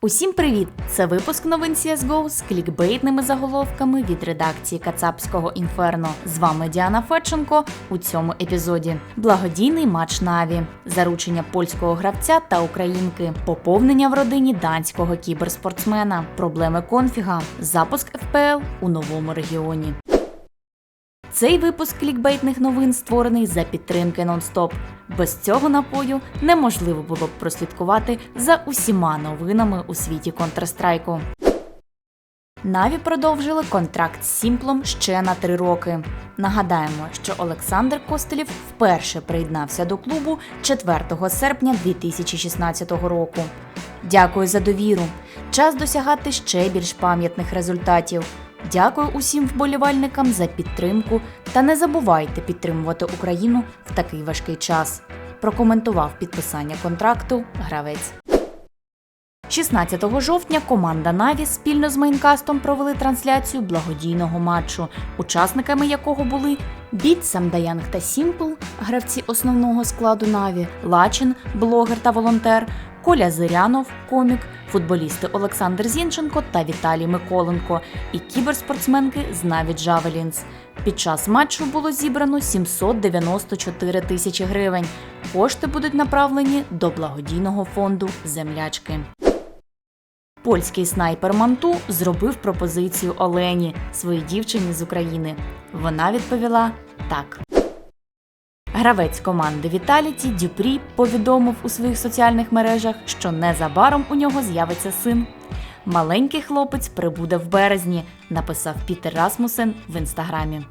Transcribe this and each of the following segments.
Усім привіт! Це випуск новин CSGO з клікбейтними заголовками від редакції Кацапського інферно. З вами Діана Федченко у цьому епізоді. Благодійний матч Наві, заручення польського гравця та українки, поповнення в родині данського кіберспортсмена, проблеми конфіга, запуск ФПЛ у новому регіоні. Цей випуск клікбейтних новин створений за підтримки нон-стоп. Без цього напою неможливо було б прослідкувати за усіма новинами у світі Counter-Strike. Наві продовжили контракт з Сімплом ще на три роки. Нагадаємо, що Олександр Костелів вперше приєднався до клубу 4 серпня 2016 року. Дякую за довіру. Час досягати ще більш пам'ятних результатів. Дякую усім вболівальникам за підтримку та не забувайте підтримувати Україну в такий важкий час. Прокоментував підписання контракту гравець. 16 жовтня команда Наві спільно з Мейнкастом провели трансляцію благодійного матчу, учасниками якого були Біт Самдаянг та Сімпл, гравці основного складу Наві, Лачин, блогер та волонтер, Коля Зирянов, комік, футболісти Олександр Зінченко та Віталій Миколенко і кіберспортсменки з Наві Джавелінс. Під час матчу було зібрано 794 тисячі гривень. Кошти будуть направлені до благодійного фонду Землячки. Польський снайпер Манту зробив пропозицію Олені, своїй дівчині з України. Вона відповіла так. Гравець команди Віталіті Дюпрі повідомив у своїх соціальних мережах, що незабаром у нього з'явиться син. Маленький хлопець прибуде в березні, написав Пітер Расмусен в інстаграмі.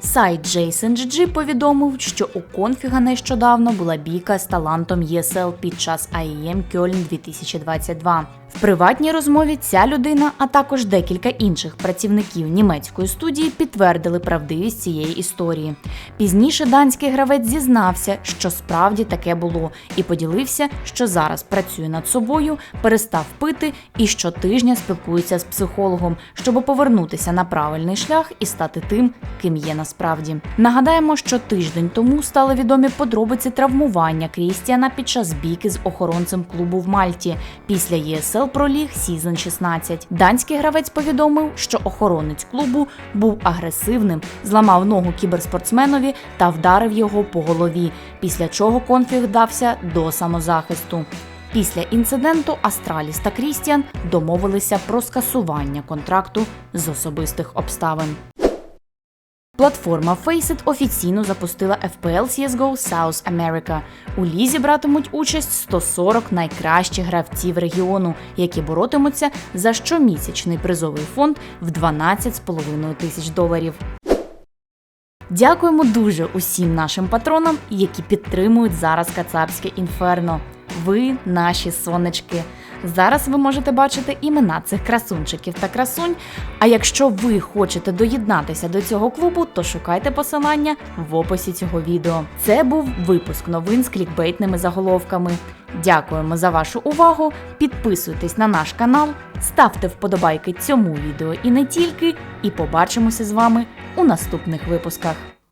Сайт JSON.GG повідомив, що у конфіга нещодавно була бійка з талантом ESL під час IEM Кьольн 2022. В приватній розмові ця людина, а також декілька інших працівників німецької студії підтвердили правдивість цієї історії. Пізніше данський гравець зізнався, що справді таке було, і поділився, що зараз працює над собою, перестав пити і щотижня спілкується з психологом, щоб повернутися на правильний шлях і стати тим, ким є насправді. Нагадаємо, що тиждень тому стали відомі подробиці травмування Крістіана під час бійки з охоронцем клубу в Мальті. Після ЄСЛ проліг Сізон 16. Данський гравець повідомив, що охоронець клубу був агресивним, зламав ногу кіберспортсменові та вдарив його по голові. Після чого конфіг дався до самозахисту. Після інциденту Астраліс та Крістіан домовилися про скасування контракту з особистих обставин. Платформа Faceit офіційно запустила FPL CSGO South America. У лізі братимуть участь 140 найкращих гравців регіону, які боротимуться за щомісячний призовий фонд в 12,5 тисяч доларів. Дякуємо дуже усім нашим патронам, які підтримують зараз Кацапське інферно. Ви наші сонечки. Зараз ви можете бачити імена цих красунчиків та красунь. А якщо ви хочете доєднатися до цього клубу, то шукайте посилання в описі цього відео. Це був випуск новин з клікбейтними заголовками. Дякуємо за вашу увагу. Підписуйтесь на наш канал, ставте вподобайки цьому відео і не тільки. І побачимося з вами у наступних випусках.